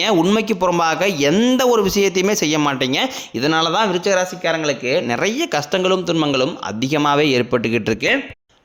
உண்மைக்கு புறம்பாக எந்த ஒரு விஷயத்தையுமே செய்ய மாட்டீங்க. இதனால தான் விருச்சிக ராசிக்காரங்களுக்கு நிறைய கஷ்டங்களும் துன்பங்களும் அதிகமாகவே ஏற்பட்டுக்கிட்டு இருக்கு.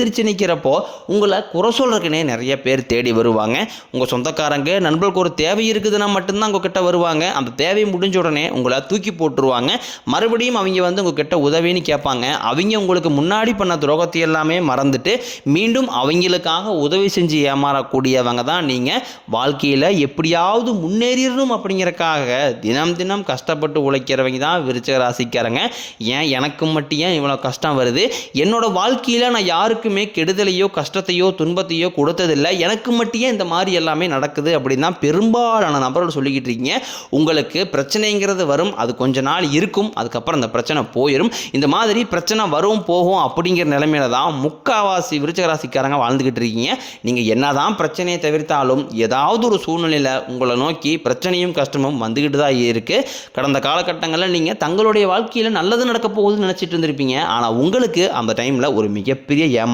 எதிர்த்து நிற்கிறப்போ உங்களை குறை சொல்கிறக்குனே நிறைய பேர் தேடி வருவாங்க. உங்கள் சொந்தக்காரங்க நண்பர்களுக்கு ஒரு தேவை இருக்குதுன்னா மட்டும்தான் உங்ககிட்ட வருவாங்க. அந்த தேவை முடிஞ்ச உடனே உங்களை தூக்கி போட்டுருவாங்க. மறுபடியும் அவங்க வந்து உங்ககிட்ட உதவின்னு கேட்பாங்க. அவங்க உங்களுக்கு முன்னாடி பண்ண துரோகத்தை எல்லாமே மறந்துட்டு மீண்டும் அவங்களுக்காக உதவி செஞ்சு ஏமாறக்கூடியவங்க தான் நீங்கள் வாழ்க்கையில் எப்படியாவது முன்னேறிடணும் அப்படிங்கிறக்காக தினம் தினம் கஷ்டப்பட்டு உழைக்கிறவங்க தான் விருச்சக ராசிக்காரங்க. ஏன் எனக்கு மட்டும் ஏன் இவ்வளோ கஷ்டம் வருது? என்னோட வாழ்க்கையில் நான் யாருக்கு யாருக்குமே கெடுதலையோ கஷ்டத்தையோ துன்பத்தையோ கொடுத்ததில்லை. எனக்கு மட்டும் இந்த மாதிரி எல்லாமே நடக்குது அப்படின்னு தான் பெரும்பாலான நபர்கள் சொல்லிக்கிட்டு இருக்கீங்க. உங்களுக்கு பிரச்சனைங்கிறது வரும் அது கொஞ்ச நாள் இருக்கும் அதுக்கப்புறம் அந்த பிரச்சனை போயிடும் இந்த மாதிரி பிரச்சனை வரும் போகும் அப்படிங்கிற நிலைமையில தான் முக்காவாசி விருச்சகராசிக்காரங்க வாழ்ந்துக்கிட்டு இருக்கீங்க. நீங்கள் என்னதான் பிரச்சனையை தவிர்த்தாலும் ஏதாவது ஒரு சூழ்நிலையில் உங்களை நோக்கி பிரச்சனையும் கஷ்டமும் வந்துக்கிட்டு தான் இருக்குது கடந்த காலகட்டங்களில் நீங்கள் தங்களுடைய வாழ்க்கையில் நல்லது நடக்க போகுதுன்னு நினச்சிட்டு இருந்திருப்பீங்க. ஆனால் உங்களுக்கு அந்த டைமில் ஒரு மிகப்பெரிய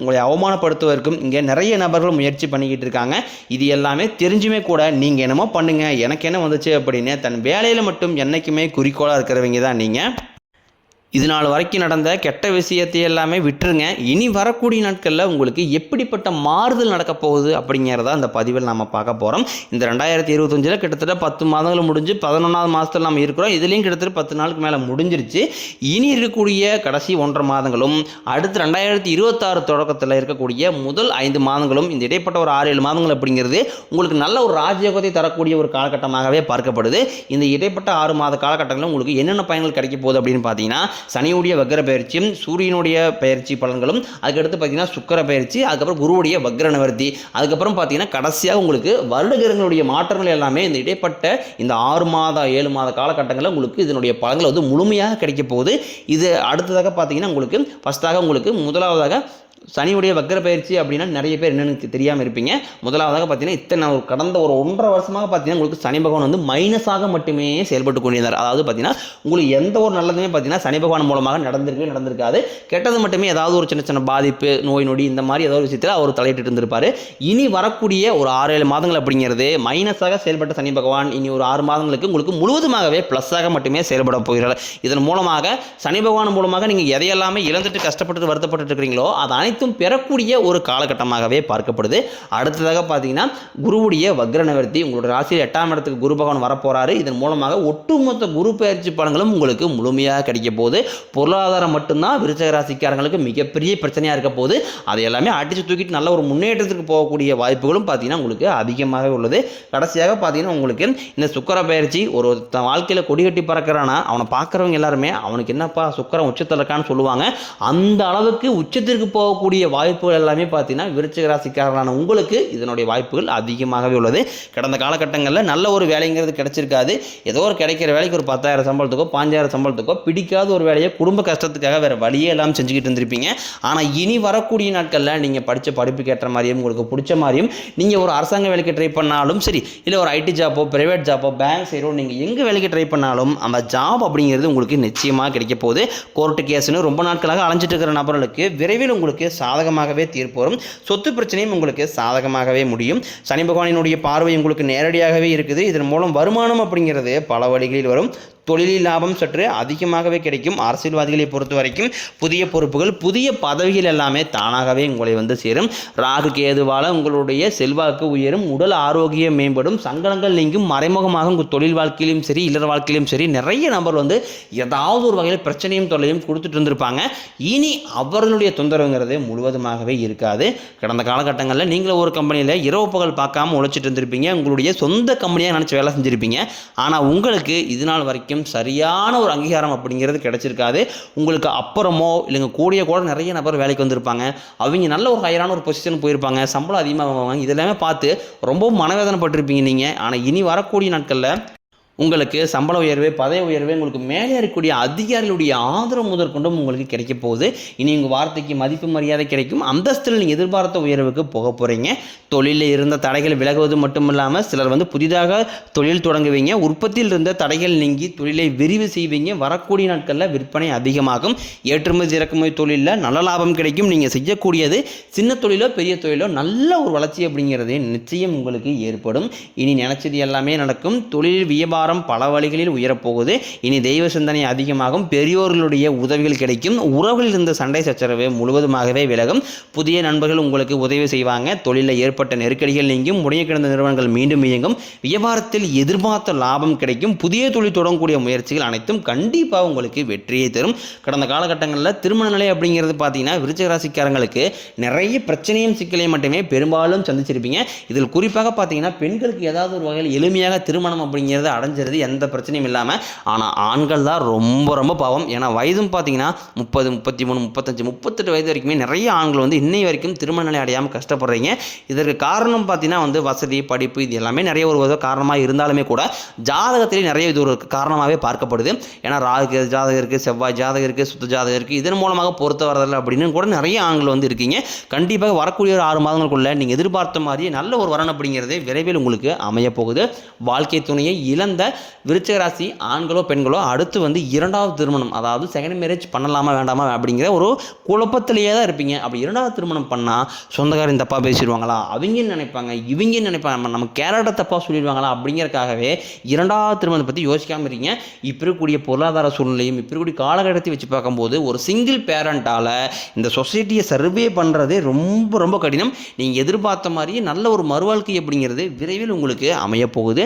உங்களை அவமானப்படுத்துவதற்கும் இங்கே நிறைய நபர்கள் முயற்சி பண்ணிக்கிட்டு இருக்காங்க. இது எல்லாமே தெரிஞ்சுமே கூட நீங்கள் என்னமோ பண்ணுங்கள் எனக்கு என்ன வந்துச்சு அப்படின்னு தன் வேலையில் மட்டும் என்றைக்குமே குறிக்கோளாக இருக்கிறவங்க தான் நீங்கள் இது நாள் வரைக்கும் நடந்த கெட்ட விஷயத்தை எல்லாமே விட்டுருங்க. இனி வரக்கூடிய நாட்களில் உங்களுக்கு எப்படிப்பட்ட மாறுதல் நடக்க போகுது அப்படிங்கிறத அந்த பதிவில் நம்ம பார்க்க போகிறோம் இந்த ரெண்டாயிரத்தி இருபத்தஞ்சில் கிட்டத்தட்ட பத்து மாதங்கள் முடிஞ்சு பதினொன்றாவது மாதத்தில் நம்ம இருக்கிறோம். இதுலேயும் கிட்டத்தட்ட பத்து நாளுக்கு மேலே முடிஞ்சிருச்சு. இனி இருக்கக்கூடிய கடைசி ஒன்றரை மாதங்களும் அடுத்து ரெண்டாயிரத்தி இருபத்தாறு தொடக்கத்தில் இருக்கக்கூடிய முதல் ஐந்து மாதங்களும் இந்த இடைப்பட்ட ஒரு ஆறு ஏழு மாதங்கள் அப்படிங்கிறது உங்களுக்கு நல்ல ஒரு ராஜயோகத்தை தரக்கூடிய ஒரு காலகட்டமாகவே பார்க்கப்படுது. இந்த இடைப்பட்ட ஆறு மாத காலகட்டங்களில் உங்களுக்கு என்னென்ன பயன்கள் கிடைக்க போகுது அப்படின்னு பார்த்தீங்கன்னா சனியுடைய வக்ர பயிற்சியும் சூரியனுடைய பயிற்சி பலன்களும் அதுக்கடுத்து பார்த்தீங்கன்னா சுக்கர பயிற்சி அதுக்கப்புறம் குருவுடைய வக்ர நிவர்த்தி அதுக்கப்புறம் பார்த்தீங்கன்னா கடைசியாக உங்களுக்கு வருடகிரகங்களுடைய மாற்றங்கள் எல்லாமே இந்த இடைப்பட்ட இந்த ஆறு மாத ஏழு மாத காலகட்டங்களில் உங்களுக்கு இதனுடைய பலன்கள் வந்து முழுமையாக கிடைக்க போகுது. இது அடுத்ததாக பார்த்தீங்கன்னா உங்களுக்கு ஃபஸ்ட்டாக உங்களுக்கு முதலாவதாக சனியுடைய வக்கர பயிற்சி அப்படின்னா நிறைய பேர் என்னென்னு தெரியாமல் இருப்பீங்க. முதலாவதாக பார்த்தீங்கன்னா இத்தனை ஒரு கடந்த ஒரு ஒன்றரை வருஷமாக பார்த்தீங்கன்னா உங்களுக்கு சனி பகவான் வந்து மைனஸாக மட்டுமே செயல்பட்டு கொண்டிருந்தார். அதாவது பார்த்தீங்கன்னா உங்களுக்கு எந்த ஒரு நல்லதுமே பார்த்தீங்கன்னா சனி பகவான் மூலமாக நடந்திருக்கவே நடந்திருக்காது. கெட்டது மட்டுமே ஏதாவது ஒரு சின்ன சின்ன பாதிப்பு நோய் நொடி இந்த மாதிரி ஏதாவது ஒரு விஷயத்தில் அவர் தலையிட்டு இருந்திருப்பார். இனி வரக்கூடிய ஒரு ஆறு ஏழு மாதங்கள் அப்படிங்கிறது மைனஸாக செயல்பட்ட சனி பகவான் இனி ஒரு ஆறு மாதங்களுக்கு உங்களுக்கு முழுவதுமாகவே ப்ளஸ்ஸாக மட்டுமே செயல்பட போகிறார். இதன் மூலமாக சனி பகவான் மூலமாக நீங்கள் எதையெல்லாமே இழந்துட்டு கஷ்டப்பட்டு வருத்தப்பட்டு இருக்கிறீங்களோ அதை அனைத்தும் பெறக்கூடிய ஒரு காலகட்டமாகவே பார்க்கப்படுது. அடுத்ததாக பார்த்தீங்கன்னா குருவுடைய வக்ர நிவர்த்தி உங்களோட ராசியில் எட்டாம் இடத்துக்கு குரு பகவான் வரப்போறாரு. இதன் மூலமாக ஒட்டுமொத்த குரு பயிற்சி பலன்களும் உங்களுக்கு முழுமையாக கிடைக்க போகுது. பொருளாதாரம் மட்டும்தான் விருச்சக ராசிக்காரங்களுக்கு மிகப்பெரிய பிரச்சனையாக இருக்க போது அதை எல்லாமே அடித்து தூக்கிட்டு நல்ல ஒரு முன்னேற்றத்துக்கு போகக்கூடிய வாய்ப்புகளும் பார்த்தீங்கன்னா உங்களுக்கு அதிகமாகவே உள்ளது. கடைசியாக பார்த்தீங்கன்னா உங்களுக்கு இந்த சுக்கர பயிற்சி ஒரு வாழ்க்கையில் கொடி கட்டி பறக்கிறானா அவனை பார்க்குறவங்க எல்லாருமே அவனுக்கு என்னப்பா சுக்கரம் உச்சத்தில் இருக்கான்னு சொல்லுவாங்க. அந்த அளவுக்கு உச்சத்திற்கு போக போகக்கூடிய வாய்ப்புகள் எல்லாமே பார்த்தீங்கன்னா விருச்சிக ராசிக்காரர்களான உங்களுக்கு இதனுடைய வாய்ப்புகள் அதிகமாகவே உள்ளது. கடந்த காலகட்டங்களில் நல்ல ஒரு வேலைங்கிறது கிடைச்சிருக்காது. ஏதோ ஒரு கிடைக்கிற வேலைக்கு ஒரு பத்தாயிரம் சம்பளத்துக்கோ பாஞ்சாயிரம் சம்பளத்துக்கோ பிடிக்காத ஒரு வேலையை குடும்ப கஷ்டத்துக்காக வேறு வழியே எல்லாம் செஞ்சுக்கிட்டு இருந்திருப்பீங்க. ஆனால் இனி வரக்கூடிய நாட்களில் நீங்கள் படித்த படிப்புக்கு ஏற்ற மாதிரியும் உங்களுக்கு பிடிச்ச மாதிரியும் நீங்கள் ஒரு அரசாங்க வேலைக்கு ட்ரை பண்ணாலும் சரி இல்லை ஒரு ஐடி ஜாப்போ ப்ரைவேட் ஜாப்போ பேங்க் சைடோ நீங்கள் எங்கே வேலைக்கு ட்ரை பண்ணாலும் அந்த ஜாப் அப்படிங்கிறது உங்களுக்கு நிச்சயமாக கிடைக்க போகுது. கோர்ட்டு கேஸ்னு ரொம்ப நாட்களாக அலைஞ்சிட்டு இருக்கிற நபர்களுக்கு விரைவில் உங்களுக்கு சாதகமாகவே தீர்ப்பு வரும் சொத்து பிரச்சனையும் உங்களுக்கு சாதகமாகவே முடியும். சனி பகவானினுடைய பார்வை உங்களுக்கு நேரடியாகவே இருக்குது. இதன் மூலம் வருமானம் அப்படிங்கிறது பல வழிகளில் வரும். தொழிலில் லாபம் சற்று அதிகமாகவே கிடைக்கும். அரசியல்வாதிகளை பொறுத்த வரைக்கும் புதிய பொறுப்புகள் புதிய பதவிகள் எல்லாமே தானாகவே உங்களை வந்து சேரும். ராகு கேதுவால் உங்களுடைய செல்வாக்கு உயரும். உடல் ஆரோக்கியம் மேம்படும். சங்கடங்கள் நீங்கும். மறைமுகமாக உங்கள் தொழில் வாழ்க்கையிலும் சரி இல்லற வாழ்க்கையிலும் சரி நிறைய நபர் வந்து ஏதாவது ஒரு வகையில் பிரச்சனையும் தொல்லையும் கொடுத்துட்டு இருந்திருப்பாங்க. இனி அவர்களுடைய தொந்தரவுங்கிறது முழுவதுமாகவே இருக்காது. கடந்த காலகட்டங்களில் நீங்களும் ஒரு கம்பெனியில் இரவு பகல் பார்க்காம உழைச்சிட்டு இருந்திருப்பீங்க. உங்களுடைய சொந்த கம்பெனியாக நினச்சி வேலை செஞ்சுருப்பீங்க. ஆனால் உங்களுக்கு இது நாள் வரைக்கும் சரியான ஒரு அங்கீகாரம் அப்படிங்கிறது கிடைச்சிருக்காது. உங்களுக்கு அப்புறமோ இல்லைங்க கூடிய கூட நிறைய நபர் வேலைக்கு வந்திருப்பாங்க. அவங்க நல்ல ஒரு ஹையரான ஒரு பொசிஷன் போயிருப்பாங்க. சம்பளம் அதிகமாக வாங்குவாங்க. இதெல்லாமே பார்த்து ரொம்ப மனவேதனைப்பட்டிருப்பீங்க நீங்கள் ஆனால் இனி வரக்கூடிய நாட்களில் உங்களுக்கு சம்பள உயர்வு பதவி உயர்வு உங்களுக்கு மேலே இருக்கக்கூடிய அதிகாரிகளுடைய ஆதரவு முதற்கொண்டும் உங்களுக்கு கிடைக்க போகுது. இனி உங்கள் வார்த்தைக்கு மதிப்பு மரியாதை கிடைக்கும். அந்தஸ்தில் நீங்கள் எதிர்பார்த்த உயர்வுக்கு போக போகிறீங்க தொழிலில் இருந்த தடைகள் விலகுவது மட்டும் இல்லாமல் சிலர் வந்து புதிதாக தொழில் தொடங்குவீங்க. உற்பத்தியில் இருந்த தடைகள் நீங்கி தொழிலை விரிவு செய்வீங்க. வரக்கூடிய நாட்களில் விற்பனை அதிகமாகும். ஏற்றுமதி இறக்குமதி தொழிலில் நல்ல லாபம் கிடைக்கும். நீங்கள் செய்யக்கூடியது சின்ன தொழிலோ பெரிய தொழிலோ நல்ல ஒரு வளர்ச்சி அப்படிங்கிறது நிச்சயம் உங்களுக்கு ஏற்படும். இனி நினைச்சது எல்லாமே நடக்கும். தொழில் வியாபாரம் பல வழிகளில் உயரப்போகுது. இனி தெய்வ சிந்தனை அதிகமாகும். பெரியோர்களுடைய உதவிகள் கிடைக்கும். உறவுகளில் இருந்த சண்டை சச்சரவு முழுவதுமாகவே விலகும். புதிய நண்பர்கள் உங்களுக்கு உதவி செய்வாங்க. தொழிலில் ஏற்பட்ட நெருக்கடிகள் நீங்கும். முடைய கிடந்த நிறுவனங்கள் மீண்டும் இயங்கும். வியாபாரத்தில் எதிர்பார்த்த லாபம் கிடைக்கும். புதிய தொழில் தொடங்கக்கூடிய முயற்சிகள் அனைத்தும் கண்டிப்பாக உங்களுக்கு வெற்றியை தரும். கடந்த காலகட்டங்களில் திருமண நிலை அப்படிங்கிறது பார்த்தீங்கன்னா விருச்சக ராசிக்காரங்களுக்கு நிறைய பிரச்சனையும் சிக்கலையும் மட்டுமே பெரும்பாலும் சந்திச்சிருப்பீங்க. இதில் குறிப்பாக பார்த்தீங்கன்னா பெண்களுக்கு ஏதாவது ஒரு வகையில் எளிமையாக திருமணம் அப்படிங்கிறது அடைஞ்சிருது எந்த பிரச்சனையும் இல்லாமல் ஆனால் ஆண்கள் தான் ரொம்ப ரொம்ப பாவம். ஏன்னா வயதும் பார்த்தீங்கன்னா முப்பது முப்பத்தி மூணு முப்பத்தஞ்சு முப்பத்தெட்டு வயது வரைக்குமே நிறைய ஆண்கள் வந்து இன்னை வரைக்கும் திருமண நிலை அடையாமல் கஷ்டப்படுறீங்க. இதற்கு காரணம் பார்த்தீங்கன்னா வந்து வசதி படிப்பு இது எல்லாமே நிறைய ஒரு வித காரணமாக இருந்தாலுமே கூட ஜாதகத்திலே நிறைய இது ஒரு காரணமாகவே பார்க்கப்படுது. ஏன்னா ராகு ஜாதகம் இருக்குது செவ்வாய் ஜாதகம் இருக்குது சுத்த ஜாதகம் இருக்குது இதன் மூலமாக பொறுத்த வரதில்லை அப்படின்னு கூட நிறைய ஆண்கள் வந்து இருக்கீங்க. கண்டிப்பாக வரக்கூடிய ஒரு ஆறு மாதங்களுக்குள்ள நீங்கள் எதிர்பார்த்த மாதிரியே நல்ல ஒரு வரன் அப்படிங்கிறது விரைவில் உங்களுக்கு அமைய போகுது வாழ்க்கை துணையை இழந்த விருச்சிக ராசி ஆண்களோ பெண்களோ அடுத்து வந்து இரண்டாவது திருமணம் அதாவது செகண்ட் மேரேஜ் பண்ணலாமா வேண்டாமா அப்படிங்கிற ஒரு குழப்பத்திலேயே தான் இருப்பீங்க. அப்படி இரண்டாவது திருமணம் பண்ணால் சொந்தக்காரன் தப்பாக பேசிடுவாங்களா? அவங்க நினைப்பாங்க இவங்க நினைப்பாங்க. நம்ம நம்ம கேரக்டர் தப்பாக சொல்லிடுவாங்களா அப்படிங்கிறக்காகவே இரண்டாவது திருமணத்தை பற்றி யோசிக்காமல் இருக்கீங்க இப்போ இருக்கக்கூடிய பொருளாதார சூழ்நிலையும் இப்போ இருக்கக்கூடிய காலகட்டத்தை வச்சு பார்க்கும்போது ஒரு சிங்கிள் பேரண்ட்டால் இந்த சொசைட்டியை சர்வே பண்ணுறதே ரொம்ப ரொம்ப கடினம். நீங்கள் எதிர்பார்த்த மாதிரியே நல்ல ஒரு மறுவாழ்க்கை அப்படிங்கிறது விரைவில் உங்களுக்கு அமையப்போகுது.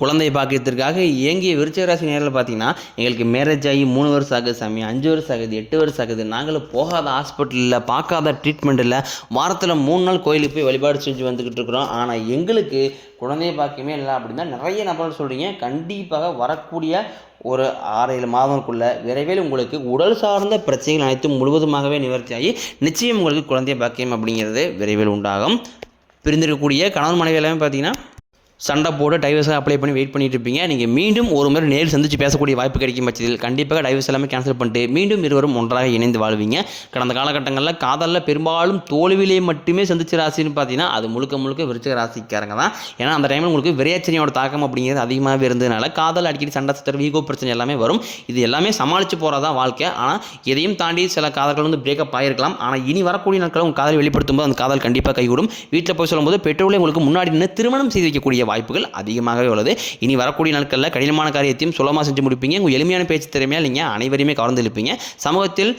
குழந்தை பாக்கியத்திற்காக இயங்கிய விருச்சகராசி நேரில் பார்த்தீங்கன்னா எங்களுக்கு மேரேஜ் ஆகி மூணு வருஷம் ஆகுது சாமி அஞ்சு வருஷம் ஆகுது எட்டு வருஷம் ஆகுது. நாங்களும் போகாத ஹாஸ்பிட்டலில் பார்க்காத ட்ரீட்மெண்ட் இல்லை வாரத்தில் மூணு நாள் கோயிலுக்கு போய் வழிபாடு செஞ்சு வந்துக்கிட்டு இருக்கிறோம். ஆனால் எங்களுக்கு குழந்தை பாக்கியமே இல்லை அப்படின்னா நிறைய நபர்கள் சொல்கிறீங்க கண்டிப்பாக வரக்கூடிய ஒரு ஆறு ஏழு மாதங்களுக்குள்ள விரைவில் உங்களுக்கு உடல் சார்ந்த பிரச்சனைகள் அனைத்தும் முழுவதுமாகவே நிவர்த்தியாகி நிச்சயம் உங்களுக்கு குழந்தை பாக்கியம் அப்படிங்கிறது விரைவில் உண்டாகும். பிரிந்திருக்கக்கூடிய கணவன் மனைவி எல்லாமே பார்த்தீங்கன்னா சண்டை போட்டு டைவர்ஸாக அப்ளை பண்ணி வெயிட் பண்ணிட்டு இருப்பீங்க. நீங்கள் மீண்டும் ஒரு முறை நேரில் சந்திச்சு பேசக்கூடிய வாய்ப்பு கிடைக்கும் பட்சத்தில் கண்டிப்பாக டைவர்ஸ் எல்லாமே கேன்சல் பண்ணிட்டு மீண்டும் இருவரும் ஒன்றாக இணைந்து வாழ்வீங்க. கடந்த காலகட்டங்களில் காதலில் பெரும்பாலும் தோல்வியிலே மட்டுமே சந்திச்ச ராசின்னு பார்த்தீங்கன்னா அது முழுக்க முழுக்க விருச்சிக ராசிக்காரங்க தான். ஏன்னா அந்த டைமில் உங்களுக்கு விரையாச்சனையோட தாக்கம் அப்படிங்கிறது அதிகமாகவே இருந்ததுனால காதல் அடிக்கடி சண்டை சத்தர் ஈகோ பிரச்சனை எல்லாமே வரும். இது எல்லாமே சமாளித்து போகிறதா வாழ்க்கை. ஆனால் எதையும் தாண்டி சில காதல்கள் வந்து பிரேக்கப் ஆகிருக்கலாம் ஆனால் இனி வரக்கூடிய நாட்களில் உங்கள் காதல் வெளிப்படுத்தும் போது அந்த காதல் கண்டிப்பாக கைகூடும். வீட்டில் போய் சொல்லும்போது பெற்றோர்களே உங்களுக்கு முன்னாடி நின்று திருமணம் செய்து வைக்கக்கூடிய வாய்ப்புகள் அதிகமாகவே உள்ளது. இனி வரக்கூடிய நாட்களில் கடினமான காரியத்தையும் சுலமாக செஞ்சு முடிப்பீங்க. உங்கள் எளிமையான பேச்சு திறமையாக நீங்கள் அனைவரையுமே கவர்ந்து இழுப்பீங்க சமூகத்தில்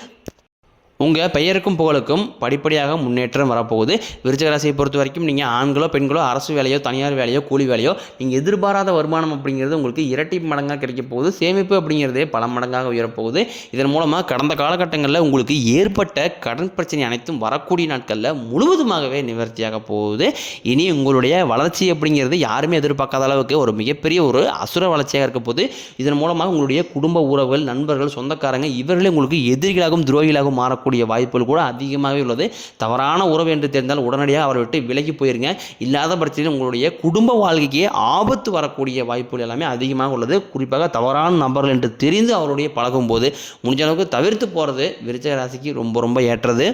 உங்கள் பெயருக்கும் புகழுக்கும் படிப்படியாக முன்னேற்றம் வரப்போகுது. விருச்சிக ராசியை பொறுத்த வரைக்கும் நீங்கள் ஆண்களோ பெண்களோ அரசு வேலையோ தனியார் வேலையோ கூலி வேலையோ நீங்கள் எதிர்பாராத வருமானம் அப்படிங்கிறது உங்களுக்கு இரட்டி மடங்காக கிடைக்க போகுது. சேமிப்பு அப்படிங்கிறதே பல மடங்காக உயரப்போகுது. இதன் மூலமாக கடந்த காலகட்டங்களில் உங்களுக்கு ஏற்பட்ட கடன் பிரச்சனை அனைத்தும் வரக்கூடிய நாட்களில் முழுவதுமாகவே நிவர்த்தியாக போகுது. இனி உங்களுடைய வளர்ச்சி அப்படிங்கிறது யாருமே எதிர்பார்க்காத அளவுக்கு ஒரு மிகப்பெரிய ஒரு அசுர வளர்ச்சியாக இருக்க போகுது. இதன் மூலமாக உங்களுடைய குடும்ப உறவுகள் நண்பர்கள் சொந்தக்காரங்க இவர்களே உங்களுக்கு எதிரிகளாகவும் துரோகிகளாகவும் மாறக்கூடிய வரக்கூடிய வாய்ப்புகள் கூட அதிகமாகவே உள்ளது. தவறான உறவு என்று தெரிந்தால் உடனடியாக அவரை விட்டு விலகி போயிருங்க. இல்லாத பட்சத்தில் உங்களுடைய குடும்ப வாழ்க்கைக்கு ஆபத்து வரக்கூடிய வாய்ப்புகள் எல்லாமே அதிகமாக உள்ளது. குறிப்பாக தவறான நபர்கள் என்று தெரிந்து அவருடைய பழகும்போது முடிஞ்ச அளவுக்கு தவிர்த்து போகிறது விருச்சக ராசிக்கு ரொம்ப ரொம்ப ஏற்றது.